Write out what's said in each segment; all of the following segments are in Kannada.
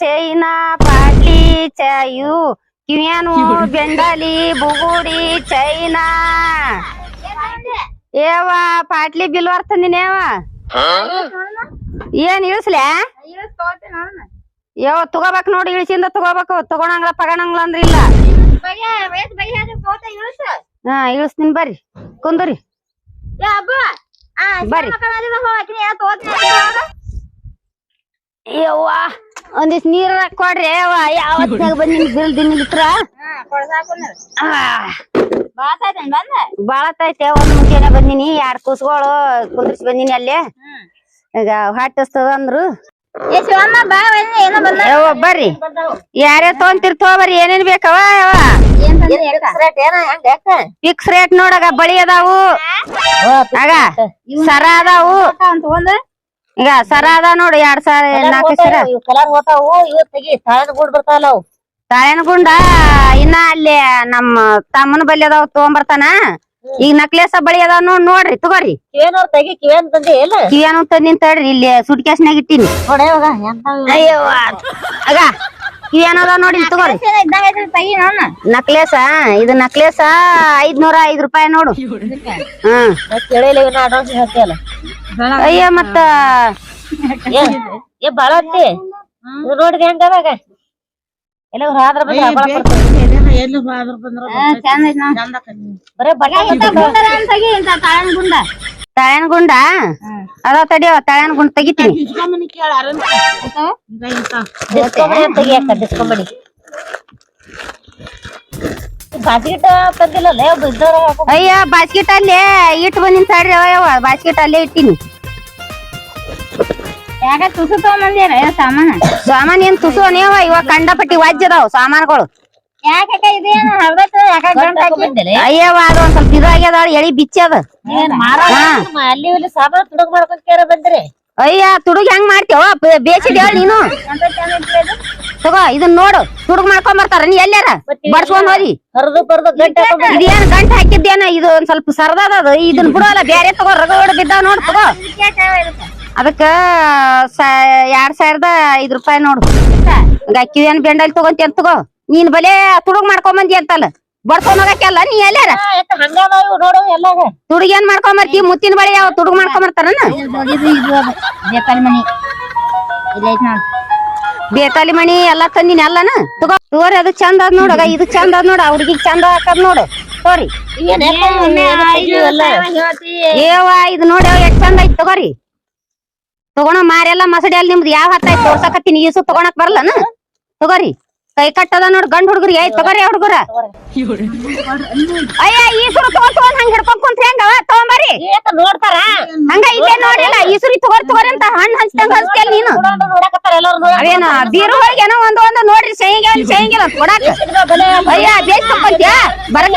ಚೈನಾ ಪಾಟ್ಲಿ ಚಾಯು ಕಿವಿಯಾನು ಬೆಂಡಾಲಿ ಬುಗುಡಿ ಚೈನಾ. ಏವ ಪಾಟ್ಲಿ ಬಿಲ್ ಬರ್ತಂದಿನೇವ ಏನ್ ಇಳಿಸ್ಲ್ಯಾ ಯಾವ ತಗೋಬೇಕ್ ನೋಡಿ ಇಳಿಸಿಂದ ತಗೋಬೇಕು. ತಗೋಣಂಗ್ಲ ಪಗಣಂಗ್ಲ ಅಂದ್ರ ಇಲ್ಲ. ಹಾ ಇಳಿಸ್ತೀನಿ ಬರ್ರಿ. ಕುಂದ್ರಿ. ಬರ್ರಿ. ಯವ್ವ. ಒಂದಿಸ್ ನೀರ್ ಕೊಡ್ರಿ ಯಾವತ್ತಾಗ ಬಂದಿನಿ ಬಿಲ್ ಬಾಳ ಬಾಳತೈತೆ ಒಂದ್ ಮುಂಚೆನೆ ಬಂದಿನಿ ಯಾರ್ ಕೂಸ್ಗಳು ಕುಂದ್ರಿಸಿ ಬಂದಿನಿ ಅಲ್ಲೇ. ಈಗ ಹಾಟಸ್ತದ ಅಂದ್ರು. ಬರ್ರಿ. ಯಾರೇ ತಗೊಂತಿರ್ ಬರ್ರಿ ಏನೇನ್ ಬೇಕವ ಫಿಕ್ಸ್ ರೇಟ್ ನೋಡಗ ಬಳಿ ಅದಾವು. ಆಗ ಸರ ಅದಾವು. ಈಗ ಸರ ಅದ ನೋಡಿ ಎರಡ್ ಸಾವಿರ ನಾಲ್ಕು ಸರ. ಕಲರ್ ಹೋತಾವು ಇವತ್ ತೆಗಿ ತಾಳದ ಗುಂಡ್ ಬರ್ತಾವಲ್ಲ ಅವು ತಾಳೆನಗುಂಡ ಇನ್ನ ಅಲ್ಲಿ ನಮ್ಮ ತಮ್ಮನ ಬಲ್ಲಿ ಅದಾವ ತಗೊಂಬರ್ತಾನ. ಈಗ ನಕ್ಲೇಸ ಬಳಿ ಅದಾವ ನೋಡ್ ನೋಡ್ರಿ ತಗೋರಿ. ಕಿವೇನವ್ರ ತೆಗಿ ಕಿವೇನ್ ತಂದಿ ಇಲ್ಲ ಕಿವಿಯಾನು ತಂದಿನ್ ತಡ್ರಿ ಇಲ್ಲಿ ಸುಟ್ಕೇಸ್ನಾಗ ಇಟ್ಟಿನಿ. ನೋಡ ಇವು? ಅಯ್ಯೋ ಆಗ ನೋಡಿ ತಗೋರಿ ನಕ್ಲೇಸ ಇದು ನಕ್ಲೇಸ ಐದ್ನೂರ ಐದ್ ರೂಪಾಯಿ ನೋಡು ಹ್ಮ್ ಅಯ್ಯ ಮತ್ತ ಏ ಬಾಳ ನೋಡಿದ ಹೆಂಗ ಅದಾಗ ಎಲ್ಲ ಹಾದ್ರ ಬಂದ್ರೆ ಹಬ್ಬಳ ಬರೇ ಬಟ್ಟೆ ತಾಳೆನಗುಂಡ ಅದಾವ ತಡಿಯವ ತಾಳೆನಗುಂಡ ತೆಗಿತೀನಿ. ಡಿಸ್ಕೊಂಬಡಿ ಅಂತ ತೆಗಿ ಅಕ್ಕ ಡಿಸ್ಕೊಂಬಡಿ ಬಾಜಿಗಿಟ್ಟ ತಂದಿಲ್ಲಲ್ಲ ಒಬ್ಬ ಇದ್ದವ್ರ ಹಾಕೋ ಅಯ್ಯ ಬಾಸ್ಕೆಟ್ ಅಲ್ಲೇ ಇಟ್ಟು ಬಂದಿನ ತಡ್ರಿ ಅವ ಯವ್ವ ಬಾಸ್ಕೆಟ್ ಅಲ್ಲೇ ಇಟ್ಟಿನಿ. ಯಾಕ ತುಸು ತಗೊಂಬಂದಿರ ಸಾಮಾನ? ಸಾಮಾನ್ ಏನ್ ತುಸುವನೇವ ಇವಾಗ ಕಂಡಪಟ್ಟಿ ವಾಜ್ಯ ಅದಾವ ಸಾಮಾನುಗಳು. ಯಾಕ ಇದೇನು ಹರ್ದೈತ ಯಾಕ ಗಂಟ ಹಾಕಿ ಬಂದಿಲ್ಲ ಅಯ್ಯವ ಅದು ಒಂದ್ ಸ್ವಲ್ಪ ಇದಾಗ್ಯದ ಎಳಿ ಬಿಚ್ಚಿ ಅದ ಅಲ್ಲಿ ಇಲ್ಲಿ ಸಾಮಾನು ತುಡುಗ್ ಮಾಡ್ಕೊಂಡ್ ಕೇರ ಬಂದ್ರಿ ಅಯ್ಯ ತುಡುಗ್ ಹೆಂಗ್ ಮಾಡ್ತೇವ ಬೇಸಿದ್ ಹೇಳ ನೀನು ತಗೋ ಇದನ್ ನೋಡು ತುಡುಗ್ ಮಾಡ್ಕೊಂಡ್ ಬರ್ತಾರ ನೀ ಎಲ್ಲಾರ ಬಡ್ಸ್ಕೊಂಡ್ ಹೋದಿ ಹರಿದು ಬರ್ದು ಗಂಟೆ ಹಾಕೊಂಡ್ ಇದೇನ್ ಗಂಟ ಹಾಕಿದ್ದೇನ ಇದು ಒಂದ್ ಸ್ವಲ್ಪ ಸರ್ದದ ಅದು ಇದನ್ ಬಿಡೋಲ್ಲ ಬೇರೆ ತಗೋ ರಗಡ ಬಿದ್ದಾವ ನೋಡ್ ತಗೋ ಅದಕ್ಕ ಎರಡ್ ಸಾವಿರದ ಐದ್ ರೂಪಾಯಿ ನೋಡು ಈಗ ಕಿವಿಯನ್ ಬೆಂಡಲ್ ತಗೊಂತಿ ತಗೋ ನೀನ್ ಬಲೆ ತುಡುಗ್ ಮಾಡ್ಕೊಂಬಂದಿ ಅಂತಲ್ಲ. ಬಡ್ಸ್ಕೊಂಡ್ ಹೋಗಕ್ಕೆಲ್ಲ ನೀ ಎಲ್ಲಾರ ಹಂಗಾದ ಇವು ನೋಡು ಎಲ್ಲಾಗ ತುಡುಗ್ ಏನ್ ಮಾಡ್ಕೊಂಬರ್ತಿ? ಮುತ್ತಿನ ಬಳಿ ಯಾವ ತುಡುಗ್ ಮಾಡ್ಕೊಂಡ್ ಬರ್ತಾರನ ಇದು ಇದು ಅದು ಬೇಕಲ್ ಮನಿ. ಇದೈತ್ ನೋಡ್. ಬೇತಾಲಿ ಮಣಿ ಎಲ್ಲಾ ತಂದಿನ ಎಲ್ಲಾನ ತಗೋ ತಗೋರಿ ಅದು ಚಂದ ಅದ್ ನೋಡಗ ಇದು ಚಂದ ಅದ್ ನೋಡ ಹುಡುಗಿಗ್ ಚಂದ ಹಾಕದ್ ನೋಡು. ತಗೋರಿ ಏನ್ ಎಲ್ಲ ಏವ ಇದು ನೋಡಿ ಎಷ್ಟ್ ಚಂದ ಐತ್ ತಗೋರಿ. ತಗೋಣ ಮಾರೆಲ್ಲ ಮಸಡಿ ಅಲ್ಲಿ ನಿಮ್ದು ಯಾವ ಹತ್ತ ತೋರ್ಸಕತ್ತೀನಿ ಈಸು ತಗೋಣಕ್ ಬರಲ್ಲನ ತಗೋರಿ. ಕೈ ಕಟ್ಟದ ನೋಡ್ ಗಂಡ್ ಹುಡುಗರಿಗೆ ಐತ್ ತಗೋರಿ ಹುಡುಗರ. ಅಯ್ಯ ಈಸುರು ತಗೋ ತಗೊಂಡ್ ಹಂಗ ಹಿಡ್ಕೊಂಡ್ ಕುಂತ್ರಿ ಹೆಂಗವ ತಗೊಂಬರಿ ನೋಡ್ತಾರ? ಹಂಗ ಇಲ್ಲೇ ನೋಡಿಲ್ಲ ಈಸುರಿ ತಗೋರಿ ತಗೋರಿ ಅಂತ ಹಣ್ಣು ಹಂಚ್ದಂಗ ಹಚ್ತೇಲ್ ನೀನು. ಅದೇನ ನೋಡಕತ್ತಾರ ಎಲ್ಲಾರು ನೋಡ ಅವೇನ ಬೀರು ಒಳಗೆ ಏನೋ ಒಂದು ಒಂದು ನೋಡ್ರಿ ಸೈಂಗೆ ಸೈಂಗಿಲ್ಲ ಅಂತ ಕೊಡಾಕ. ಅಯ್ಯ ಬೇಸ್ ತಕೊಂತ್ಯಾ ಬರಕ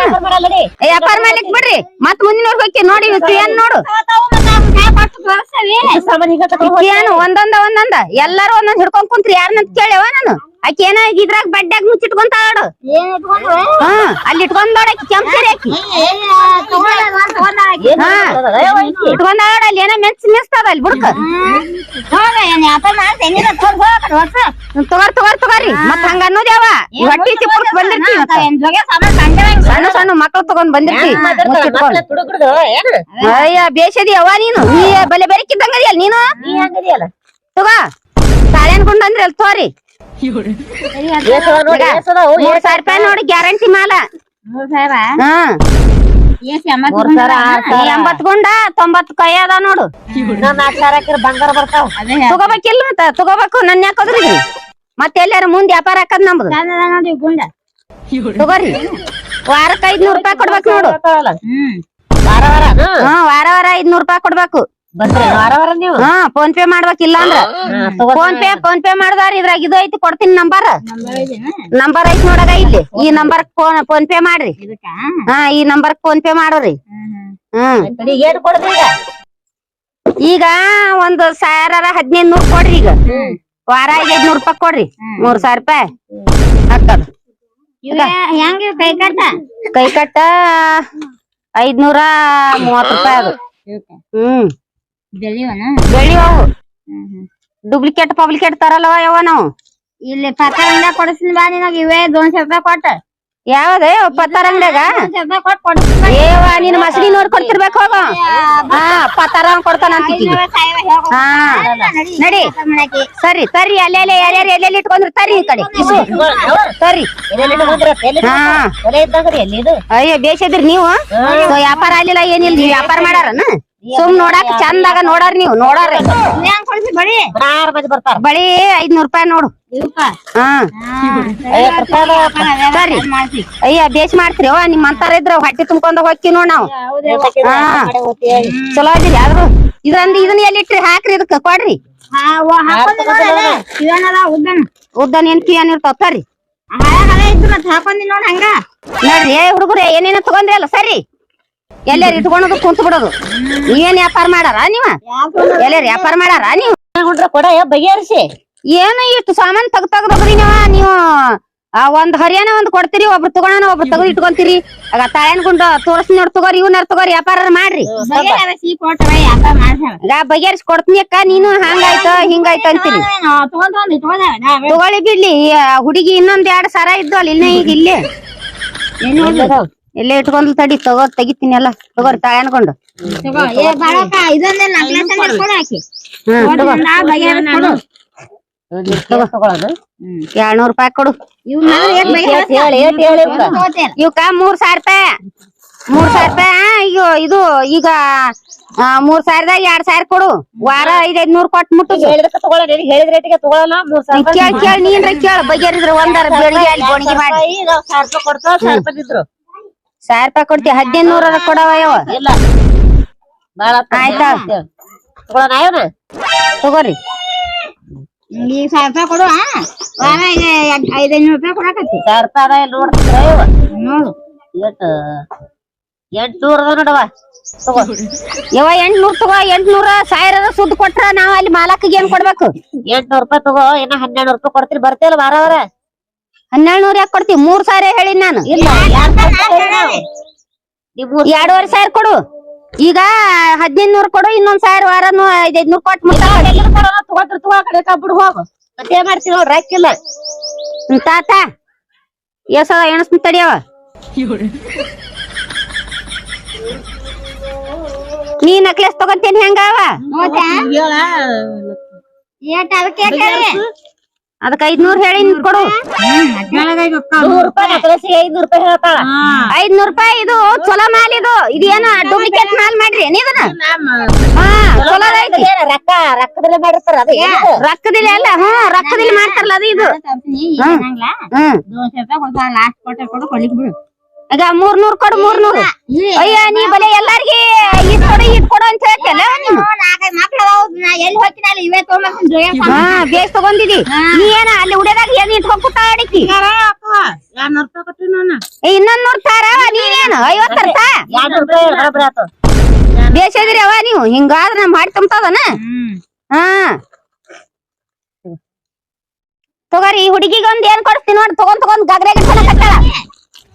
ವ್ಯಾಪಾರ ಮಾಡ್ಲಿಕ್ ಬಿಡ್ರಿ. ಮತ್ ಮುಂದಿನ ಹೋಗಿ ನೋಡಿ ಏನ್ ನೋಡು. ಏನು ಒಂದೊಂದ ಒಂದೊಂದ. ಎಲ್ಲಾರು ಒಂದೊಂದ್ ಹಿಡ್ಕೊಂಡ್ ಕುಂತ್ರಿ ಯಾರನ್ನ ಕೇಳ್ಯವ ನಾನು? ಆಕಿ ಏನ ಇದ್ರಾಗ ಬಡ್ಡ್ಯಾಗ ಮುಚ್ಚಿಟ್ಕೊಂತ ಏನ್ ಹಾ ಅಲ್ಲಿ ಇಟ್ಕೊಂಡ್ ನೋಡಕಿ ಕೆಂಪ್ ಸೀರೆ ಆಕಿ. ಹಾ ಇಟ್ಕೊಂಡ್ ಆಡ ಅಲ್ಲಿ ಏನೋ ಮೆನ್ಸ್ ಮೆಸ್ತದ ಅಲ್ಲಿ ಬುಡ್ಕ. ತಗೋರ್ ತಗೋರ್ ತಗೋರಿ. ಮತ್ ಹಂಗ ಅನ್ನೋದ್ಯಾವ ಹೊಟ್ಟಿ ಚಿಪ್ಪಕ್ ಬಂದಿರ್ತಿ ಇವತ್ತ. ಏನ್ ಜೊಗೆ ಸಾಮಾನ್ ಕಂಡವ ಸಣ್ಣ ಸಣ್ಣ ಮಕ್ಳು ತಗೊಂಡ್ ಬಂದಿರ್ತಿ. ಮುಚ್ಚಿಟ್ಕೊಂಡ್ ತುಡುಗ್ರದು ಅಯ್ಯ ಬೇಷದಿ ಅವ ನೀನು. ನೀ ಬಲೆ ಬೆರಕಿದ್ದಂಗದಿಯಲ್ಲ ನೀನು? ತಗೋ. ತಾಳೆನ್ ಅನ್ಕೊಂಡ್ ಅಂದ್ರಿ ಅಲ್ಲಿ ತೋರಿ. ಮೂರ್ ಸಾವಿರ ರೂಪಾಯಿ ನೋಡಿ ಗ್ಯಾರಂಟಿ ಮಾಲ. ಮೂರ್ ಸಾವಿರ? ಹಾ. ಎಷ್ಟ್ ಎಂಬತ್ತು ಮೂರ್ ಸಾವಿರ ಆರ್ ಈ ಎಂಬತ್ ಗುಂಡ ತೊಂಬತ್ ಕೈ ಅದ ನೋಡು. ಬಂಗಾರ ಬರ್ತಾವ. ತಗೋಬೇಕಿಲ್ಲ ಮತ್ತ? ತಗೋಬೇಕು ನನ್ನ ಯಾಕೋದ್ರಿ? ಮತ್ತೆ ಎಲ್ಲಾರ ಮುಂದ್ ವ್ಯಾಪಾರ ಹಾಕದ್ ನಮ್ದು? ತಗೋರಿ. ವಾರಕ್ಕ ಐದ್ನೂರ್ ರೂಪಾಯಿ ಕೊಡ್ಬೇಕು ನೋಡು. ವಾರ ವಾರ. ಹಾ ಹಾ ವಾರ ವಾರ ಐದ್ನೂರ್ ರೂಪಾಯಿ ಕೊಡ್ಬೇಕು. ಹಾ ಫೋನ್ ಪೇ ಮಾಡ್ಬೇಕಿಲ್ಲ ಅಂದ್ರ. ಫೋನ್ ಪೇ ಫೋನ್ ಪೇ ಮಾಡ್ದಾರ ಇದ್ರಾಗ ಇದು ಐತಿ ಕೊಡ್ತೀನಿ ನಂಬರ್. ನಂಬರ್ ಐತಿ ನೋಡಗ ಇಲ್ಲಿ. ಈ ನಂಬರ್ ಫೋನ್ ಫೋನ್ ಪೇ ಮಾಡ್ರಿ. ಇದಕ್ಕಾ? ಹಾ ಈ ನಂಬರ್ ಫೋನ್ ಪೇ ಮಾಡೋರಿ. ಹ್ಮ್ ಈಗ? ಒಂದು ಸಾವಿರ ಹದಿನೈದು ನೂರ್ ಕೊಡ್ರಿ ಈಗ. ವಾರ ಐದ್ನೂರ್ ರೂಪಾಯಿ ಕೊಡ್ರಿ. ಮೂರ್ ಸಾವಿರ ರೂಪಾಯಿ. ಹಾಕದ್ ಕೈ ಕಟ್ಟ? ಕೈ ಕಟ್ಟ ಐದ್ನೂರ ಮೂವತ್ ರೂಪಾಯಿ ಅದು ಹ್ಮ್. ಬೆಳಿವನ ಡುಪ್ಲಿಕೇಟ್ ಪಬ್ಲಿಕೇಟ್ ತರಲ್ಲವ ಯಾವ ನಾವು? ಇಲ್ಲಿ ಪತ್ತಾರ ಅಂಗಡಿಯಾಗ ಕೊಡಿಸ್ತೀನಿ ಬಾ ನಿನಗ ಇವೇ ದೋನ್ಶೆ ರೂಪಾಯಿ ಕೊಟ್ಟ. ಯಾವ್ದ ಪತ್ತಾರ ಅಂಗಡಿಯಾಗ ಏವ ನೀನ್ ಮಸಡಿ ನೋಡಿ ಕೊಡ್ತಿರ್ಬೇಕು ಹೋಗ. ಹಾ ಪತ್ತಾರ ಕೊಡ್ತಾನ ಹಾ ನಡಿ ಸರಿ ತರ್ರಿ ಅಲ್ಲೆಲ್ಲ ಯಾರ್ಯಾರು ಎಲ್ಲೆಲ್ಲಿ ಇಟ್ಕೊಂಡ್ರಿ ತರಿ ಈ ಕಡೆ. ಸರಿ ಹಾ. ಅಯ್ಯೋ ಬೇಷದ್ರಿ ನೀವು? ವ್ಯಾಪಾರ ಆಗ್ಲಿಲ್ಲ ಏನಿಲ್ಲ ನೀವ್ ವ್ಯಾಪಾರ ಮಾಡಾರನ? ಸುಮ್ ನೋಡಾಕ ಚಂದಾಗ ನೋಡಾರ ನೀವು ನೋಡಾರ ಬರ್ತಾರ ಬಳಿ ಐದ್ನೂರ್ ರೂಪಾಯಿ ನೋಡು ಸರಿ ಅಯ್ಯ ಬೇಸ್ ಮಾಡ್ತೀರಿ ನಿಮ್ ಅಂತಾರ ಇದ್ರ ಹೊಟ್ಟೆ ತುಂಬ್ಕೊಂಡ ಹೋಗಿ ನೋಡ್ ನಾವು ಹಾ ಚಲೋ ಅದಿರಿ ಆದ್ರು ಇದ್ರಂದ ಇದನ್ನ ಎಲ್ಲಿ ಇಟ್ರಿ ಹಾಕ್ರಿ ಇದಕ್ಕ ಕೊಡ್ರಿ ಉದ್ದನ ಉದ್ದನ್ ಏನ್ ಕಿಯನ್ ಇರ್ತಾವ ತರ್ರಿ ಹಾಕೊಂಡಿ ನೋಡ್ ಹಂಗ ನೋಡ್ರಿ ಏ ಹುಡುಗರು ಏನೇನ ತಗೊಂಡ್ರಿ ಅಲ್ಲ ಸರಿ ಎಲ್ಲಾರು ಇಟ್ಕೊಂಡು ಕುಂತ ಬಿಡೋದು ಏನ್ ವ್ಯಾಪಾರ ಮಾಡಾರ ನೀವ? ಎಲ್ಲಾರು ವ್ಯಾಪಾರ ಮಾಡಾರ ನೀವು? ಹುಡ್ರ ಕೊಡ ಬಗೆಹರಿಸಿ. ಏನು ಇಷ್ಟು ಸಾಮಾನ್ ತಗ್ ತಗದ್ರಿ ನೀವ? ನೀವು ಆ ಒಂದ್ ಹರಿಯಾನ ಒಂದ್ ಕೊಡ್ತೀರಿ ಒಬ್ರು ತಗೋಣ ಒಬ್ರು ತಗದ್ ಇಟ್ಕೊಂತೀರಿ. ಆಗ ತಾಯನ್ ಗುಂಡ ತೋರ್ಸ್ ನೋಡ್ ತಗೋರಿ ಇವ್ನಾರ ತಗೋರಿ ವ್ಯಾಪಾರ ಮಾಡ್ರಿ. ಈಗ ಬಗೆಹರಿಸಿ ಕೊಡ್ತೀನಿ ಅಕ್ಕ ನೀನು ಹಂಗಾಯ್ತ ಹಿಂಗಾಯ್ತ ಅಂತೀರಿ. ತಗೊಳ್ಳಿ ಬಿಡ್ಲಿ ಹುಡುಗಿ ಇನ್ನೊಂದ್ ಎರಡ್ ಸರ ಇದ್ದು ಅಲ್ಲಿ ಇನ್ನ ಈಗ ಇಲ್ಲೇ. ಇಲ್ಲೇ ಇಟ್ಕೊಂಡ್ ತಡಿ ತಗೋ ತೆಗಿತೀನಿ ಎಲ್ಲ. ತಗೋರಿ ತಾಳೆ ಅನ್ಕೊಂಡು. ಎರಡ್ನೂರ್ ರೂಪಾಯಿ ಕೊಡು. ಇವಕ್ಕ ಮೂರ್ ಸಾವಿರ ರೂಪಾಯಿ. ಮೂರ್ ಸಾವಿರ ರೂಪಾಯಿ ಇದು ಈಗ ಆ, ಮೂರ್ ಸಾವಿರದಾಗ ಎರಡ್ ಸಾವಿರ ಕೊಡು. ವಾರ ಐದೈದ್ ನೂರ್ ಕೊಟ್ಟು ಮುಟ್ಟು. ಕೇಳಿ ಕೇಳಿ ನೀನ್ ಹೇಳಿದ ರೇಟಿಗೆ ತಗೊಳ್ಳಲ್ಲ ಮೂರ್ ಸಾವಿರ ರೂಪಾಯಿ ಕೇಳ್ ಕೇಳ್ ನೀನ್ರ ಕೇಳ. ಬಗೆಹರಿದ್ರ ಒಂದರ ಬೆಳಿಗ್ಗೆ ಅಲ್ಲಿ ಗೋಣಿಗೆ ಮಾಡಿ. ಸಾವಿರ ರೂಪಾಯಿ ಕೊಡ್ತಾವ ಸಾವಿರ ರೂಪಾಯಿ ಸಾವಿರ ರೂಪಾಯಿ ಕೊಡ್ತಿ ಹದಿನೈದು ನೂರ ಕೊಡವ ಯಾವ ಇಲ್ಲ. ಬಾಳ ಆಯ್ತಾ? ತಗೋರಿ. ಈಗ ಸಾವಿರ ರೂಪಾಯಿ ಕೊಡುವ? ವಾರ ಈಗ ಐದೈನೂರು ರೂಪಾಯಿ ಕೊಡಕತ್ತಿ. ಸಾವಿರ ರೂಪಾಯಿ ಅದ ಇಲ್ಲಿ ನೋಡ್ತಿದ್ರ ಇವ ನೋಡು. ಎಟ್ ಎಂಟ್ನೂರ ಅದ ನೋಡವ ತಗೋ. ಯವ ಎಂಟ್ನೂರ್ ತಗೋ ಎಂಟ್ನೂರ ಸಾವಿರದ ಸುದ್ದ ಕೊಟ್ರ ನಾವ್ ಅಲ್ಲಿ ಮಾಲಕ್ಕಿಗೆ ಏನ್ ಕೊಡ್ಬೇಕು? ಎಂಟ್ನೂರ್ ರೂಪಾಯಿ ತಗೋ ಇನ್ನ ಹನ್ನೆರಡು ರೂಪಾಯಿ ಕೊಡ್ತೀರಿ ಬರ್ತೀಯಲ್ಲ ವಾರ ವಾರ? ಹನ್ನೆರಡು ನೂರ ಯಾಕೆ ಕೊಡ್ತಿ? ಮೂರ್ ಸಾವಿರ ಹೇಳಿ ನಾನು. ಎರಡೂವರೆ ಸಾವಿರ ಕೊಡು. ಈಗ ಹದಿನೈದು ನೂರ್ ಕೊಡು ಇನ್ನೊಂದ್ ಸಾವಿರ ವಾರ ಐದೈದ್ ನೂರ್ ಕೊಟ್ಟು ತಗೋತಿರ್ ತಗೋ ಕಡೆ ಕಬ್ಬಿಡ್ ಹೋಗು. ಮತ್ತೆ ಏನ್ ಮಾಡ್ತೀವಿ ನೋಡ್ರಿ ಹಾಕಿಲ್ಲ ತಾತ ಎಸ ಎಣಸ್ ತಡಿಯವ ನೀ ನಕ್ಲೆಸ್ ತಗೊಂತೇನಿ ಹೆಂಗಾವ ಅದಕ್ಕೆ ಅದಕ್ಕ ಐದ್ನೂರ್ ಹೇಳಿ ಕೊಡು. ನೂರ್ ರೂಪಾಯಿ ನಕಲಸಿಗೆ ಐದ್ನೂರ್ ರೂಪಾಯಿ ಹೇಳ್ತಾಳ ಐದ್ನೂರ್ ರೂಪಾಯಿ ಇದು ಚೊಲೋ ಮಾಲ್ ಇದು. ಇದೇನ ಡೂಪ್ಲಿಕೇಟ್ ಮಾಲ್ ಮಾಡ್ರಿ ಹಾ ಚಲೋ ಐತಿ. ರೊಕ್ಕ ರೊಕ್ಕದಲ್ಲೇ ಮಾಡಿರ್ತಾರ ಅದು? ರೊಕ್ಕದಿಲ್ಲ ಅಲ್ಲ ಹಾ ರೊಕ್ಕದಿಲ್ಲ ಮಾಡ್ತಾರಲ್ಲ ಅದು ಇದು. ಹ್ಮ್ ಲಾಸ್ಟ್ ಕೊಟ್ಟೆ ಕೊಡು ಕೊಡ್ಲಿಕ್ ಬಿಡು ಈಗ ಮೂರ್ ನೂರ್. ಕೊಡು ಮೂರ್ ನೂರು ಅಯ್ಯ ನೀ ಬಲೆ ಎಲ್ಲಾರ್ಗಿ ಇದ್ ಕೊಡು ಇದ್ ಕೊಡು ಅಂತ ತಗೊಂಡ್ ಹಾ ಬೇಸ್ ತಗೊಂಡಿದಿ. ನೀ ಏನ ಅಲ್ಲಿ ಉಡ್ಯದಾಗ ಏನ್ ಇಟ್ಕೊಂಡ್ ಕೂತ ಏ, ಇನ್ನೊಂದ್ ನೂರ್ ತಾರ ನೀನೇನು? ಐವತ್ತರ ಆತು. ಬೇಸದಿರಿ ಅವ ನೀವು ಹಿಂಗಾದ್ರ ಮಾಡಿ ತುಂಬತದನ? ಹಾ. ತಗೋರಿ ಈ ಹುಡುಗಿಗೆ ಒಂದ್ ಏನ್ ಕೊಡ್ತೀನಿ ನೋಡಿ ತಗೊಂಡ್ ತಗೊಂಡ್ ಗಗ್ರೆ ಕಟ್ಟಾಳ.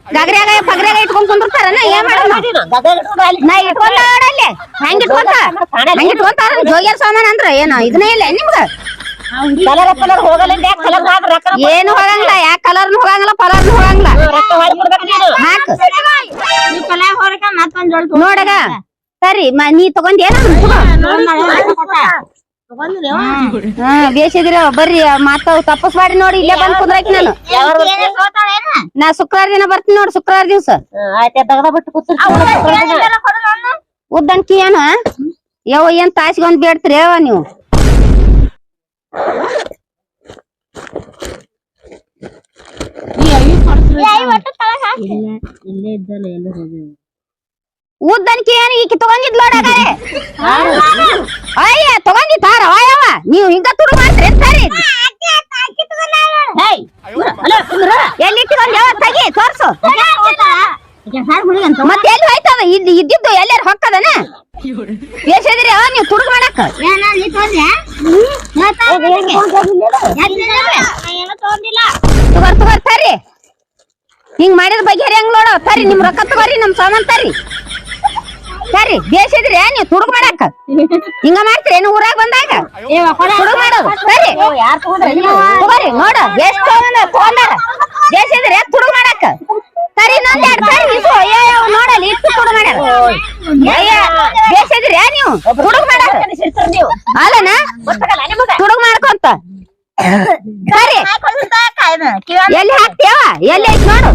ಗಗ್ರ್ಯಾಗ, ಪಗ್ರ್ಯಾಗ ಇಟ್ಕೊಂಡ್ ಕುಂದಿರ್ತಾರನ ಏನ್ ಇಟ್ಕೊಂತಾರ ಅಲ್ಲಿ ನಾ ನೋಡಲ್ಲಿ ಹೆಂಗ್ ಇಟ್ಕೊಂತ? ಹಂಗ ಇಟ್ಕೊಂತಾರ ಜೋಗ್ಯಾರ ಸಾಮಾನ್ ಅಂದ್ರ ಏನ? ಇದನ್ನೇ ಇಲ್ಲ ನಿಮ್ಗ? ಕಲರ್ ಕಲರ್ ಕಲರ್ ಏನು ಹೋಗಂಗಿಲ್ಲ, ಯಾಕ ಕಲರ್ನು ಹೋಗಂಗಿಲ್ಲ ಪಲರ್ ಹೋಗಂಗಿಲ್ಲ. ನೋಡಗ, ಸರಿ ನೀ ತಗೊಂಡ್ ಏನ ಹಾ. ಬೇಸಿದಿರ ಬರ್ರಿ ಮಾತಾವ್ ತಪ್ಪಸ್ ಮಾಡಿ ನೋಡಿ ಇಲ್ಲೇ ಬಂದ್ ಕುಂದ್ರೈತಿ ನಾನು. ನಾ ಶುಕ್ರವಾರ ದಿನ ಬರ್ತೀನಿ ನೋಡಿ ಶುಕ್ರವಾರ ದಿವ್ಸ. ಉದ್ದನ್ಕಿ ಏನ? ಯಾವ ಏನ್ ತಾಸಿಗೆ ಒಂದ್ ಬೇಡ್ತೀರಿ ಯಾವ ನೀವು? ಇಲ್ಲೇ ಇದ್ದಲ್ಲ ಎಲ್ಲ ಹೋಗಿ ಉದ್ದನ್ಕಿ ಏನ್ ಈಕಿ ತಗೊಂಡಿದ್ ನೋಡಗಾರೆ ಅಯ್ಯ ತಗೊಂಡಿದ್ದಾರ ಅಯ್ಯವ ನೀವು ಹಿಂಗ ತುಡು ಮಾಡ್ತೀರಿ ಸರಿ. ಎಲ್ಲಿ ಇಟ್ಕೊಂಡ್ ಯಾವ ತೆಗಿ ತೋರ್ಸು. ಮತ್ತೆ ಎಲ್ಲಿ ಹೋಯ್ತವ ಇಲ್ಲಿ ಇದ್ದಿದ್ದು ಎಲ್ಲಾರ ಹೊಕ್ಕದನ? ಎಷ್ಟಿದ್ರಿ ಅವ ನೀವು ತುಡುಗ್ ಮಾಡಕ್ಕ ತಗೋರ್ ತಗೋರ್ ತರ್ರಿ. ಹಿಂಗ್ ಮಾಡಿದ ಬಗೆಹರಿ ಹೆಂಗ್ ನೋಡೋ. ತರ್ರಿ ನಿಮ್ ರೊಕ್ಕ ತಗೋರಿ ನಮ್ ಸಾಮಾನ್ ತರ್ರಿ. ಸರಿ ಬೇಸಿದ್ರಿ ನೀವು ತುಡುಗ್ ಮಾಡಾಕ? ಹಿಂಗ ಮಾಡ್ತೀರಿ ಏನು ಊರಾಗ ಬಂದಾಗ? ತುಡುಗ್ ಮಾಡೋದು. ಸರಿ ತಗೋರಿ ನೋಡು ಎಷ್ಟು ತಗೊಂಡ ತಗೊಂಡಾರ ಬೇಸಿದ್ರಿ ತುಡುಗ್ ಮಾಡಾಕ? ಸರಿ ಇನ್ನೊಂದ್ ಎರಡ್ ಸರಿ ಇಸು. ಅಯ್ಯೋ ನೋಡಲ್ಲಿ ಇಟ್ಟು ತುಡುಗ್ ಮಾಡ್ಯಾರ. ಬೇಸಿದ್ರಿ ನೀವು? ತುಡುಗ್ ಮಾಡಾಕ? ಅಲ್ಲನ? ತುಡುಗ್ ಮಾಡ್ಕೊಂತ? ಸರಿ ಎಲ್ಲಿ ಹಾಕ್ತೀಯವ ಎಲ್ಲಿ ಐತ್ ನೋಡು?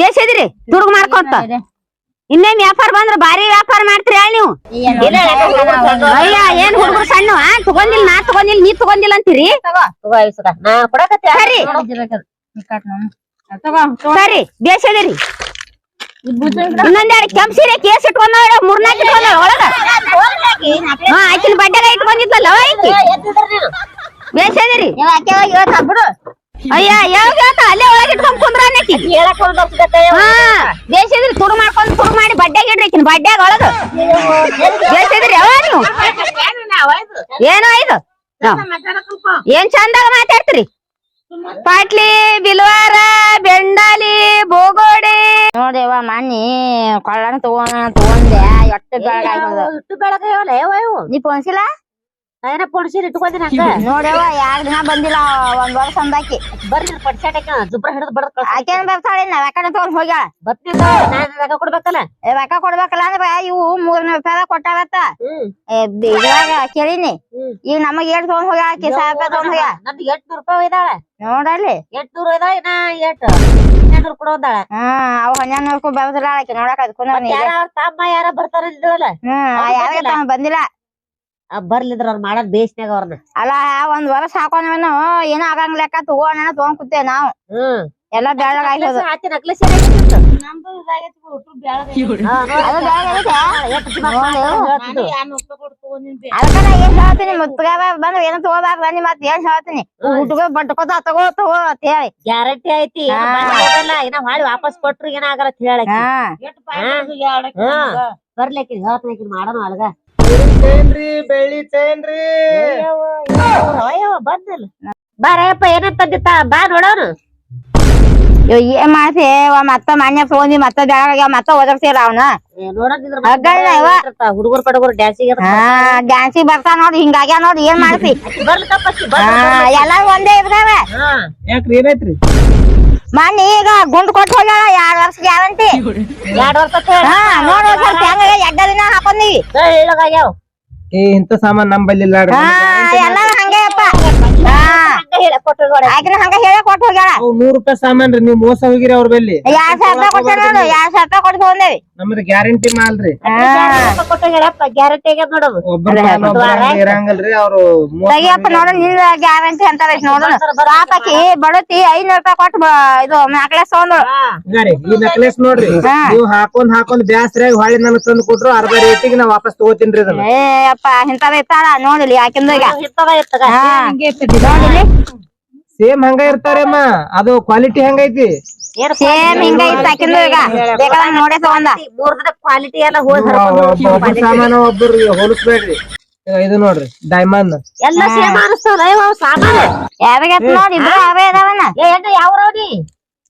ಬೇಸಿದ್ರಿ ತುಡುಗ್ ಮಾಡ್ಕೊಂತ? ಇನ್ನೇನ್ ವ್ಯಾಪಾರ ಬಂದ್ರ ಭಾರಿ ವ್ಯಾಪಾರ ಮಾಡ್ತೀರಿ ಹೇಳಿ ನೀವು? ಅಯ್ಯ ಏನ್ ಹುಡುಗರು ಸಣ್ಣ? ತಗೊಂದಿಲ್ಲ ನಾ ತಗೊಂದಿಲ್ಲ ನೀ ತಗೊಂದಿಲ್ಲ ಅಂತೀರಿ? ತಗೋ ಇಸ್ಕ. ನಾ ಕೊಡಕತ್ತಿ ಸರಿ. ಸರಿ ಬೇಸದಿರಿ ಇನ್ನೊಂದೆರಡು ಕೆಂಪ್ ಸೀರೆ ಕೇಸ್ ಇಟ್ಕೊಂಡ ಮೂರ್ನಾಲ್ಕು ಇಟ್ಕೊಂಡ ಒಳಗ? ಹಾ ಆಕಿನ ಬಡ್ಡೆಗ ಇಟ್ಕೊಂಡಿದ್ಲಲ್ಲ ಆಕಿ? ಬೇಸದಿರಿ ಅಯ್ಯ ಯಾವಾಗ ಅಲ್ಲೇ ಒಳಗೆ ಇಟ್ಕೊಂಡ್ ಕುಂದ್ರ ಒಂದ್ ಹಾ ಬೇಸದಿರಿ ತುಡು ಮಾಡ್ಕೊಂಡ್ ತುಡು ಮಾಡಿ ಆಕಿನ ಬಡ್ಡೆಗ ಒಳಗ? ಬೇಸದಿರಿ ಯಾವ ನೀವು ಏನೋ ಇದು. ಏನ್ ಚಂದಾಗ ಮಾತಾಡ್ತೀರಿ? ಪಾಟ್ಲಿ ಬಿಲ್ವಾರ ಬೆಂಡಾಲಿ ಬೋಗೋಡಿ. ನೋಡಿವ ಮನ್ನಿ ಕೊಳ್ಳನ ತಗೋಣ ತಗೊಂಡೆ. ಎಟ್ಟು ಬೆಳಗಾಗ್ಯದ ಇಟ್ಟು ಬೆಳಗ್ಗೆ ನೀ ಪೋನ್ಸಿಲ್ಲ ಏನ ಪೊಡ್ಸಿರ್ ಇಟ್ಕೊಂದಿನ ಹಂಗ ನೋಡ್ಯವ ಎರಡ್ ದಿನ ಬಂದಿಲ್ಲ ಒಂದ್ ವರ್ಷ ಅಂದಾಕಿ. ಬರ್ರಿ ಪಡ್ಸಾಟಕ ಜುಬ್ರ ಹಿಡಿದು ಕಳ್ಸ. ಆಕೇನ್ ಬರ್ತಾಳೆ ನಾವ್ ಯಾಕಂದ್ರೆ ತಗೊಂಡ್ ಹೋಗ್ಯಾಳ. ಬತ್ನಿಂದ ನಾನು ರೊಕ್ಕ ಕೊಡ್ಬೇಕಲ್ಲ? ಏ, ರೊಕ್ಕ ಕೊಡ್ಬೇಕಲ್ಲ ಅಂದ್ರೆ ಇವು ಮೂರ್ನೂರ್ ರೂಪಾಯಿ ಕೊಟ್ಟಾವತ್ತ ಹ್ಮ್. ಏ, ಬಿ- ಇದ್ರಾಗ ಕೇಳಿನಿ. ಈಗ ನಮಗ್ ಏಟ್ ತಗೊಂಡ್ ಹೋಗ್ಯಾಳ ಆಕಿ ಸಾವಿರ ರೂಪಾಯಿ ತಗೊಂಡ್ ಹೋಗ್ಯಾಳ. ನಮ್ದು ಎಂಟ್ನೂರ್ ರೂಪಾಯಿ ಇದಾಳ ನೋಡಲ್ಲಿ. ಎಂಟ್ನೂರ್ ಇದಾಳ ನಾ ಎಟ್. ಹನ್ನೆರಡು ಕೊಡೋದಾಳ ಹ್ಮ್ ಅವ್ ಹನ್ನೆರಡು ನೂರು ಬರೋದಿಲ್ಲ ಆಕಿ ನೋಡಕ್ ಅದಕ್ಕೂ ಯಾರ ತಮ್ಮ ಯಾರ ಬರ್ತಾರ ಇದ್ರಲ್ಲ ಹ್ಮ್ ಬಂದಿಲ್ಲ? ಬರ್ಲಿದ್ರ ಅವ್ರ ಮಾಡೋದ್ ಬೇಸ್ನ್ಯಾಗ ಅವ್ರನ್ನ ಅಲ್ಲ ಒಂದ್ ವರ್ಷ ಹಾಕೋಣ ಏನೋ ಆಗಂಗ್ ಲೆಕ್ಕ ತಗೋಣ ತಗೊಂಡ್ ಕೂತೆ ನಾವು. ಹ್ಮ್. ಎಲ್ಲ ಬೆಳ್ಳಗ್ ಆಗ್ಯದ. ಹಾಕಿ ನಕ್ಲೆಸ್ ಏನಾಗಿತ್ತು ಅದು ಬೆಳ್ಳಗ್ ಆಗೈತೆ? ಹೇಳ್ತಿದ್ದು. ಅದಕ್ಕ ನಾ ಏನ್ ಹೇಳ್ತೀನಿ ಮುತ್ತಗಾವ ಬಂದ್ರ ಏನೋ ತಗೋಬಾರ್ದ ನೀ ಮತ್ ಏನ್ ಹೇಳ್ತೀನಿ. ಹುಡುಗ ಬಡ್ಕೋತ ತಗೋ ತಗೋ ಅಂತ ಹೇಳಿ. ಗ್ಯಾರಂಟಿ ಐತಿ ಇನ್ನ ಮಾಡಿ ವಾಪಸ್ ಕೊಟ್ರು ಏನಾಗಲ್ಲ ಬರ್ಲಿಕ್ಕೆ ಹೇಳ್ತಾನೆ ಮಾಡೋಣ ಅಳಗ ಬಂದಿಲ್ಲ. ಬಾರಯ್ಯಪ್ಪ ಏನ ತಂದಿತ್ತ ಬಾ ನೋಡೋರು. ಏನ್ ಅವ ಮತ್ತ ಮನ್ಯ ಫೋನ್ ಮತ್ತ ಬೆಳಗಾಗ್ಯಾವ ಮತ್ತ ಓದರ್ಸಿರ ಅವನ. ಹುಡುಗರು ಪಡಗರು ಡ್ಯಾನ್ಸಿಗೆ ಹಾ ಡ್ಯಾನ್ಸಿಗೆ ಬರ್ತಾನ ನೋಡ್ರಿ ಹಿಂಗಾಗ್ಯಾವ ನೋಡಿ ಏನ್ ಮಾಡ್ಸಿ ಎಲ್ಲಾರು ಒಂದೇ ಇರ್ತಾವ ಯಾಕ್ರಿ ಏನಾಯ್ತ್ರಿ? ಮನ್ನಿ ಈಗ ಗುಂಡ್ ಕೊಟ್ಟು ಹೋಗ್ಯಾಳ ಎರಡ್ ವರ್ಷ ಗ್ಯಾರಂಟಿ. ಎರಡ್ ವರ್ಷ ಹಾ ನೋಡ್ ಹೆಂಗ ಎಡ್ಡ ದಿನ ಹಾಕೊಂಡಿ. ಹೇಳೋಗಾಗ್ಯಾವ ಏ ಇಂತ ಸಾಮಾನ್ ನಂಬಲ್ಲಿ ಇಲ್ಲ ಎಲ್ಲ ಎಲ್ಲಾರು ಹಂಗೆ ಆಕಿನ ಹಂಗ ಹೇಳ ಕೊಟ್ಟು ಹೋಗ್ಯಾಳ. ಅವು ನೂರ್ ರೂಪಾಯಿ ಸಾಮಾನ್ ರೀ ನೀವ್ ಮೋಸ ಹೋಗಿರಿ ಅವ್ರ ಬಲ್ಲಿ. ಎರಡ್ ಸಾವಿರ ರೂಪಾಯಿ ನೋಡು ಎರಡ್ ಸಾವಿರ ರೂಪಾಯಿ ಕೊಟ್ಟು ತಗೊಂಡೇವಿ ನಮ್ದು ಗ್ಯಾರಂಟಿ ಮಾಲ್ರಿ ಗ್ಯಾರಂಟಿ ಆಗ್ಯದ ನೋಡೋದು. ಒಬ್ಬರ ಮಾಲ್ ಒಬ್ರ ಹಂಗ್ ಇರಂಗಲ್ರಿ ಅವ್ರು ಮೋಸ ತೆಗಿಯಪ್ಪ ನೋಡು ನಿನ್ನ ಗ್ಯಾರಂಟಿ ಅಂತ ನೋಡು. ಪಾಪಕಿ ಬಡತಿ ಐನೂರ್ ರೂಪಾಯಿ ಕೊಟ್ಟು ಬ- ಇದು ನಾಕ್ಲೆಸ್ ತಗೊಂಡಳು ಹಿಂಗಾರಿ ಈ ನೆಕ್ಲೆಸ್ ನೋಡ್ರಿ ಹಾ. ನೀವ್ ಹಾಕೊಂಡ್ ಹಾಕೊಂಡ್ ಬ್ಯಾಸ್ರಾಗಿ ಹೊಳ್ಳಿ ನನಗ್ ತಂದು ಕೊಟ್ರು ಅರ್ಧ ರೇಟಿಗೆ ನಾ ವಾಪಸ್ ತಗೋತೀನ್ರಿ ಅದನ್ನ ಏ ಅಪ್ಪ ಇಂತದ ಇತ್ತಾಳ ನೋಡಿಲಿ ಯಾಕಿಂದ ಈಗ ಹಾ. ಸೇಮ್ ಹಂಗ ಇರ್ತಾರಮ್ಮ ಅದು ಕ್ವಾಲಿಟಿ ಹೆಂಗೈತಿ ಸೇಮ್ ಹಿಂಗ ಇತ್ತು ಈಗ ನೋಡೇ ತಗೊಂಡ ಕ್ವಾಲಿಟಿ ಎಲ್ಲ ಹೋದ್ ಒಬ್ಬ ಒಬ್ಬರ ಸಾಮಾನು ಒಬ್ಬರು ಹೋಲಿಸ್ಬೇಡ್ರಿ ಈಗ ಇದು ನೋಡ್ರಿ ಡೈಮಂಡ್ ಎಲ್ಲ ಸೇಮ್ ಸಾಮಾನು ಸಾಮಾನ ಯಾವಾಗ ನೋಡಿ ಇಬ್ರು ಅವೇ ಇದಾವನ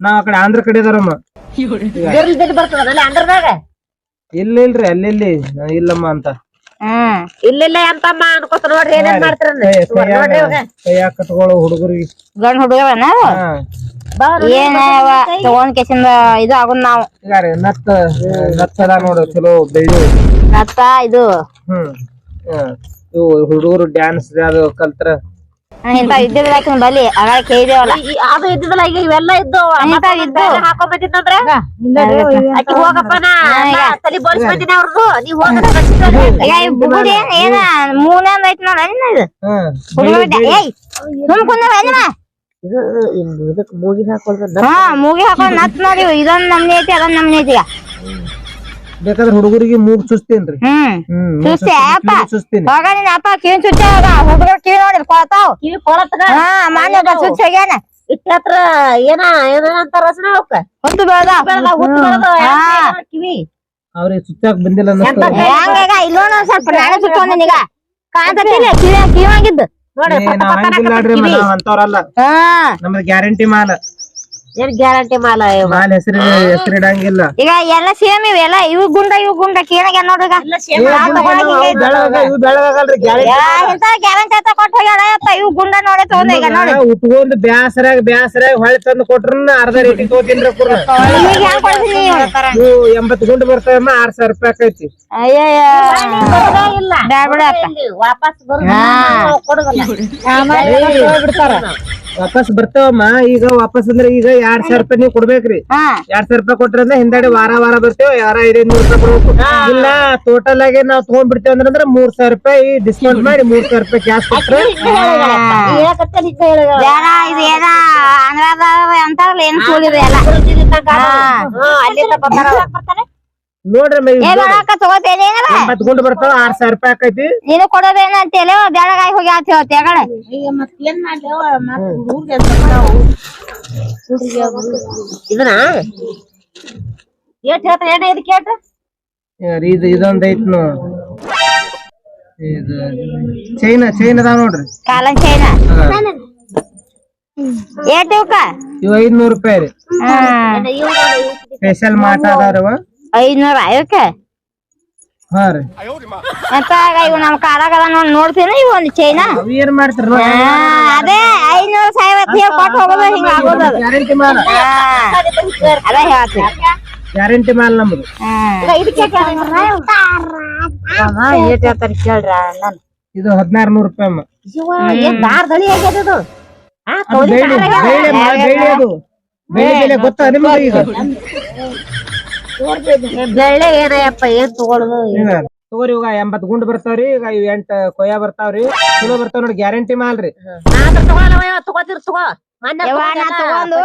ನಾವ್ ಆ ಕಡೆ ಆಂಧ್ರ ಕಡೆ ಇದಾರಮ್ಮ ಇಲ್ಲ ಇಲ್ರಿ ಅಲ್ಲಿ ಇಲ್ಲಮ್ಮ ಅಂತ ಹ್ಮ್. ಇಲ್ಲಿಲ್ಲ ಅಂತಮ್ಮ ಅನ್ಕೋತ ನೋಡ್ರಿ ಏನೇನ್ ಮಾಡ್ತಾರ ನೋಡ್ರಿ ಇವಾಗ. ಕೈಯಾಗ ಕಟ್ಕೊಳ್ಳೋ ಹುಡುಗರಿಗೆ? ಗಂಡ್ ಹುಡುಗವನ ಹಾ. ಏನ ತಗೊಂಡ್ ಕೆಸಿಂದ ಇದು ಆಗುನ್ ನಾವು. ನತ್ತ ನೋಡು ಚಲೋ ಬೆಳ್ಳಿ. ಮತ್ತ ಇದು. ಹ್ಮ್. ಹ್ಮ್. ಇವು ಹುಡುಗರು ಡ್ಯಾನ್ಸ್ ಅದು ಕಲ್ತ್ರ. ಇಂತ ಬಲಿ ಅವಾಗ ಕೇಳಿದೇವಲ್ಲ ಅದು ಇದ್ದಿದ್ದಲ್ಲ ಈಗ ಇವೆಲ್ಲ ಇದ್ದು ಇಂಥವ್ ಇದ್ದು. ಹಾಕೊಂಡ್ ಬಂದಿದ್ನಂದ್ರ? ಆಕಿ ಹೋಗಪ್ಪ ನಾ ನಾ ತಲಿ ಬೋಳ್ಸ್ ಬಂದಿನ ಅವ್ರದ್ದು ನೀವ್ ಹೋಗದ ಬುಗುಡಿ ಏನ್ ಮೂನಂದ್ ಐತಿ ನೋಡ ಇದು? ಸುಮ್ ಮೂಗಿ ಹಾಕೊಂಡ್ ನತ್ ನೋಡಿ ಇದೊಂದ್ ನಮ್ನಿ ಐತಿ ಅದೊಂದ್ ನಮ್ನಿ ಐತಿ ಬೇಕಾದ್ರೆ ಹುಡುಗರಿಗೆ ಮೂಗ್ ಚುಸ್ತೇನ್ರಿ ಹ್ಮ್. ಹ್ಮ್ ಮೂಗ್ ಚುಸ್ತಿ ಚುಸ್ತಿ- ಅಪ್ಪ. ಕಿವಿ ಚುಸ್ತೀನಿ ಹೋಗ ನಿನ್ ಅಪ್ಪ ಕಿವಿ ಚುಚ್ಚ ಹುಡುಗರು ಕಿವಿ ನೋಡಿ ಕೊಳತಾವ್. ಕಿವಿ ಕೊಳತಗ ಹಾ ಮಾನ್ಯ ಒಬ್ಬ ಹೋಗ್ಯಾನ ಇಟ್ಟ ಏನ ಏನ ಅಂತಾರ ರಚನೆ ಅವಕ್ಕ? ಹುಟ್ಟು ಬೆಳ್ದ ಬೆಳ್ದ ಹುಟ್ಟು ಬೆಳ್ದ ಹಾ. ಕಿವಿ? ಅವ್ರಿಗೆ ಬಂದಿಲ್ಲ ಅನ್ನಿಸ್ತು ಹೆಂಗ ಇಲ್ಲೋನ ಸ್ವಲ್ಪ ನಾಳೆ ಈಗ. ಕಿವಿ ನೋಡಿ ಅಂತವ್ರಲ್ಲ ನಮ್ದು ಗ್ಯಾರಂಟಿ ಮಾಲ. ಏನ್ ಗ್ಯಾರಂಟಿ ಮಾಲ ಇವ. ಮಾಲ್ ಹೆಸರು ಹೆಸರು ಇಡಂಗಿಲ್ಲ ಈಗ ಎಲ್ಲ ಸೇಮ್ ಇವೆಲ್ಲ ಇವು ಗುಂಡ ಇವು ಗುಂಡ ಕೇನಾಗ ನೋಡ್ರಿ ಬೆಳಗ ಇವು ಬೆಳಗಾಗಲ್ರಿ ಇಂತ ಗ್ಯಾರಂಟಿ ಅಂತ ಕೊಟ್ಟು ಹೋಗ್ಯಾಳ ಯಪ್ಪ, ಇವು ಗುಂಡ ನೋಡಿ ತಗೊಂಡ ಈಗ ನೋಡಿ. ಉಟ್ಕೊಂಡ್ ಬ್ಯಾಸರಾಗ ಬ್ಯಾಸರಾಗ ಹೊಳೆ ತಂದು ಕೊಟ್ರು ಅರ್ಧ ರೇಟಿಗೆ ತಗೋತೀನ್ರಿ ಕುರ್ನ ಈಗ ಹೆಂಗ್ ಕೊಡ್ತೀನಿ ಇವು ಎಂಬತ್ ಗುಂಡು ಬರ್ತಾವಮ್ಮ ಆರ್ ಸಾವಿರ ರೂಪಾಯಿ ಆಕೈತಿ. ಅಯ್ಯಯ್ಯ. ಬ್ಯಾಡ ವಾಪಸ್ ಬರೋದು ಹಾ. ವಾಪಸ್ ಬರ್ತಾವಮ್ಮ. ಈಗ ವಾಪಸ್ ಅಂದ್ರೆ ಈಗ ಎರಡ್ ಸಾವಿರ ರೂಪಾಯಿ ನೀವು ಕೊಡ್ಬೇಕ್ರಿ. ಹಾ. ಎರಡ್ ಸಾವಿರ ರೂಪಾಯಿ ಕೊಟ್ರಂದ್ರೆ ಹಿಂದಾಡಿ ವಾರ ವಾರ ಬರ್ತೇವೆ ಯಾರ ಐದೈದ್ ನೂರ್ ರೂಪಾಯಿ ಕೊಡ್ಬೇಕು. ಇಲ್ಲ ಟೋಟಲ್ ಆಗಿ ನಾವ್ ತಗೊಂಡ್ ಬಿಡ್ತೇವೆ ಅಂದ್ರೆ ಮೂರ್ ಸಾವಿರ ರೂಪಾಯಿ ಡಿಸ್ಕೌಂಟ್ ಮಾಡಿ ಮೂರ್ ಸಾವಿರ ರೂಪಾಯಿ ಕ್ಯಾಶ್ ಕೊಟ್ರೆ. ಅಂತಾರಲ್ಲ ಏನ್ ನೋಡ್ರಿ ಅಮ್ಮ, ಏ ಇವ್ ಬೇಡಕ್ಕ ತಗೋತೇನೆ ಎಂಬತ್ ಬರ್ತಾವ ಆರ್ ಸಾವಿರ ರೂಪಾಯಿ ಆಕೈತಿ. ನೀನು ಕೊಡೋದೇನ ಅಂತೇಳಿ ಬೆಳಗಾಯಿ ಹೋಗಿ ಆತ ಹೇಳ್ತಿ ಹುಡುಗ್ರು ಇದನ್ನ? ಏಟ್ ಹೇಳ್ತಾರ ಏನ ಹೇಳ್ರಿ ಯಾರ್ ಇದು ಇದೊಂದ್ ಐತ್ ನೋ ಇದು ಚೈನಾ ಚೈನ್ ಅದಾವ ನೋಡ್ರಿ. ಕಾಲ ಚೈನ. ಏಟ್ ಇವಕ್ಕ ಇವ್ ಐದ್ನೂರ್ ರೂಪಾಯಿ ರೀ. ಸ್ಪೆಷಲ್ ಮಾಟ ಅದಾರವ ಐದ್ನೂರ ಐವಕ್ಕ ಹಾ ರೀ. ಅಂತ ಇವ್ ನಮ್ ಕಾಲಾಗ ಅದ ನೋಡ್ ನೋಡ್ತೀನಿ ಇವ್ ಒಂದ್ ಚೈನ ಅವ್ ಏನ್ ಮಾಡ್ತಾರ ಹಾ, ಅದೇ ಐನೂರ ಹೇಳಿ ಕೊಟ್ಟು ಹೋಗೋದು ಹಿಂಗ ಆಗೋದು ಅದು. ಗ್ಯಾರಂಟಿ ಮಾಲ್. ಹಾ, ಅದೇ ಹೇಳ್ತೀನಿ. ಗ್ಯಾರಂಟಿ ಮಾಲ್ ನಮ್ದು. ಹ್ಮ್ ಏಟ್ ಹೇಳ್ತಾರ ಕೇಳ್ರ ನಾನು ಇದು ಹದಿನಾರು ನೂರ್ ರೂಪಾಯಿ ಅಮ್ಮ. ಅದು ಬೇಳೆ ಬೇಳೆ ಅಮ್ಮ, ಬೇಳೆ ಅದು. ಬೇಳೆ ಬೆಲೆ ಗೊತ್ತಾ ನಿಮ್ಗೆ ಈಗ? ಬೆಳ್ಳೆ ಏನಯ್ಯಪ್ಪ ಏನ್ ತಗೊಳುದು? ತಗೋರಿ ಇವಾಗ ಎಂಬತ್ ಗುಂಡ್ ಬರ್ತಾವ್ರಿ ಈಗ ಇವ್ ಎಂಟ್ ಕೊಯ್ಯ ಬರ್ತಾವ್ರಿ. ಚಲೋ ಬರ್ತಾವ ನೋಡಿ ಗ್ಯಾರಂಟಿ ಮಾಲ್ರಿ. ತಗೋತಿರ್ ತಗೋ. ತಗೊಂಡು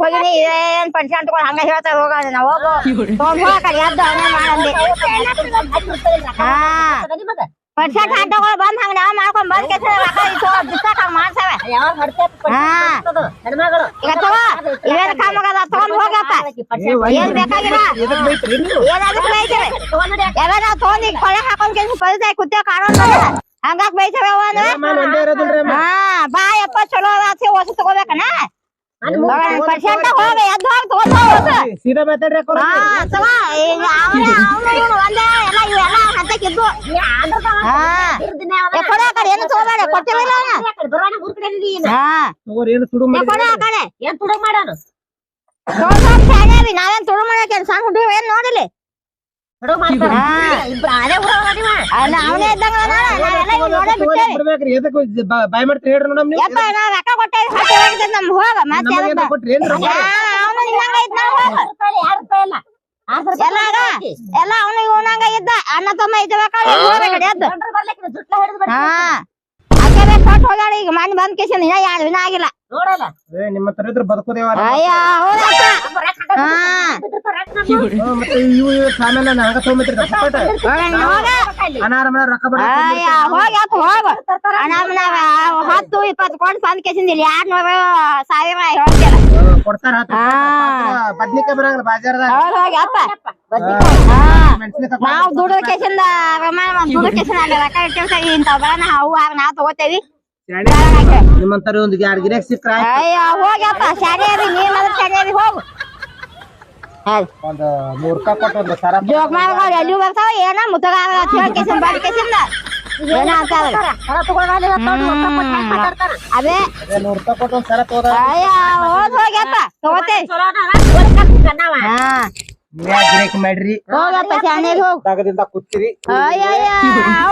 ಹೋಗಿನಿ ಏನ್ ಪಂಚಾಯತ್ ತಗೊಂಡ್ ಹಂಗ ಹೋಗ ನಾವ್. ಹೋಗು ತಗೊಂಡ್ ಹೋಗ ಕಡೆ ಎದ್ದು ಅವನೇ ಮಾಡಂದಿ ಹಾ. ಪಂಚಾಯತ್ ತಗೊಂಡ್ ಬಂದ್ ಹಂಗ ನಾವ್ ಮಾಡ್ಕೊಂಡ್ ಬಂದ್ ಕೆಸ ಬಿಸಾಕ ಹಂಗ ಮಾಡ್ಸವೆ. ಯಾವಾಗ ಹೊಡ್ತೈತಿ ಹಾ. ಹೆಣ್ಮಗಳು ಈಗ ತಗೋ ಇವೇನ್ ಏನ್ ಬೇಕಾಗಿಲ್ಲ? ಎದಕ್ ಬೈತ್ರಿ? ಎಲ್ಲ ನಾವ್ ತಗೊಂಡ್ ಈಗ ಕೊಳ್ಳೆ ಹಾಕೊಂಡ್ ಕೆಲ್ಸ ಪಂಚಾಯತ್ ಕುತ್ತೇ ಕಾಣೋಣ ಹಂಗಾಕ್ ಅಮ್ಮ ಹಾ ಬಾ ಯಪ್ಪ ಚಲೋ ಆಸೆ ಹೊಸ ತಗೋಬೇಕನ? ಪರ್ಸೆಂಟ್ ಹೋಗ ಎದ್ದು ಹೋಗಿ ತಗೊಂಡ್ ಸೀದಾ ಮಾತಾಡ್ರಿ ಒಂದೇ ಎಲ್ಲ ಇವೆಲ್ಲ ಹಂತಕ್ಕಿದ್ದು ಆ ಕಡೆ ಏನು ತಗೋಬೇಡ ಕೊಟ್ಟಿವಿಲ್ಲ ಹಾ. ಏನು ಸುಡು ಏ ನಾವೇನ್ ತುಳು ಮಾಡಕ್ಕೆ ಸಣ್ಣ ಹುಡುಗ ಏನ್ ನೋಡಿಲಿ ಬಾಯ್ ಮಾಡ್ತೀರಿ ಹೇಳ್ರಿ ನೋಡಮ್ ಇದ್ದ ಎಲ್ಲ ಅವನಿಗೆ ಎಲ್ಲ ಅವನು ಇವನಂಗ ಇದ್ದ. ಅಣ್ಣ ತಮ್ಮ ಇದ್ದಬೇಕಾದ್ರೆ ಕೊಟ್ಟು ಹೋಗ್ಯಾಳ ಈಗ ಮಣ್ಣು ಬಂದ್ ಕೇಸಿಂದ ಇನ್ನ ಎರಡು ದಿನ ಆಗಿಲ್ಲ. ನೋಡಲ್ಲ. ಏ, ನಿಮ್ಮ ಹತ್ರ ಇದ್ರೆ ಬದುಕೋದೇವ ಅಯ್ಯ ಹೌದಪ್ಪ ಹಾ. ಮತ್ತೆ ಇವು ಇವು ಸಾಮಾನ್ಯ ನಾನು ಹಂಗ ತಗೊಂಬಿಟ್ರಿ ಸಪೋಟ ಹೋಗ. ಹೋಗ ಅನಾರ ಮನೆ ರೊಕ್ಕ ಬಡ ಅಯ್ಯ ಹೋಗ್ಯಪ್ಪ ಹೋಗ. ಅಣ್ಣ ನಾವ್ ಹತ್ತು ಇಪ್ಪತ್ತು ಕೊಂಡು ಬಂದ್ ಕೇಸಿಂದ ಇಲ್ಲಿ ಎರಡ್ ನೂರ ಸಾವಿರ ಹೇಳ್ತಿಲ್ಲ ಕೊಡ್ತಾರ ಹಾ. ಬದ್ನಿಕಾಯಿ ಬರಂಗಿಲ್ಲ ಬಾಜಾರದಾಗ. ಹೌದ್ ಹೋಗ್ಯಪ್ಪ ಹಾ. ಮೆಣಸಿನಕಾಯಿ ನಾವ್ ದುಡ್ಡ ಕೇಸಿಂದ ರೊಕ್ಕ ಇಟ್ಟಿರ್ತೀವಿ ಇಂಥವ್ ಬರೋಣ ಅವು ಆಗ ನಾವ್ ತಗೋತೇವಿ. ನಿಮ್ಮಂತರ ಒಂದು ಯಾರು ಗಿರಾಕ್ ಸಿಕ್ಕ್ರ? ಹೋಗ್ಯಪ್ಪ ಶಾಲೆ ಅದಿ ನೀನ್ ಅದ್ರ ಶಾಲೆ ಅದಿ ಹೋಗು ಒಂದು ನೂರ್ ರೂಪಾಯಿ ಕೊಟ್ಟು ಒಂದು ಸರ ಜೋಗ್ ಮಾಡ್ಕೊಂಡ್ ಎಲ್ಲಿ ಬರ್ತಾವ ಏನ ಮುತ್ತಗ ಕೇಸಿಂದ ಬಂದ್ ಕೇಸಿಂದ ಏನ ಅಂತಾರಲ್ಲ ಅದೇ. ಅದೇ ನೂರ್ ರೂಪಾಯಿ ಕೊಟ್ಟು ಒಂದು ಸರ ತಗೋದ ಹೋಗ್ಯಪ್ಪ. ತಗೋತೇವಿ ಹಾ. ಗಿರಾಕಿ ಮಾಡ್ರಿ ಹೋಗಪ್ಪ ಶಾನೆಗೆ ಹೋಗು ಜಾಗದಿಂದ ಕೂತಿರಿ ಅಯ್ಯ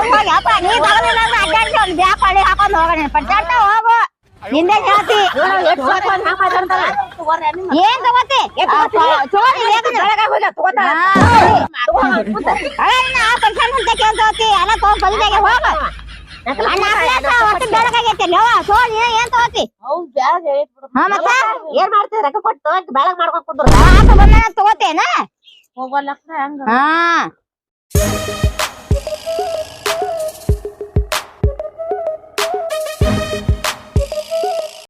ಹೋಗ್ಯಪ್ಪ ನೀ ತಗೊಂಡಿಲ್ಲ ಅಂದ್ರೆ ಅಡ್ಡಾಡ್ಸಿ ಒಂದ್ ಬ್ಯಾಗ್ ಹೊಳ್ಳಿ ಹಾಕೊಂಡ್ ಹೋಗೋಣ ಪಟ್ಟಾಟ ಹೋಗು ನಿಂದೆ ಹೇಳ್ತಿ ಏನ್ ತಗೋತಿ ತಗೋರಿ ಆ ಪರ್ಸೆಂಟ್ ಅಂತ ಕೇಳ್ತೋತಿ ಎಲ್ಲ ತಗೊಂಡ್ ಬಂದಿದ್ದಾಗೆ ಹೋಗು ಏನ್ ಮಾಡ್ತೀವಿ? ರೊಕ್ಕ ಕೊಟ್ಟು ಬೆಳಗ್ ಮಾಡ್ಕೊಂಡ್ ಕುಂದ್ರ ಆತ ಬಂದ ತಗೋತೇನ? ಹಾ.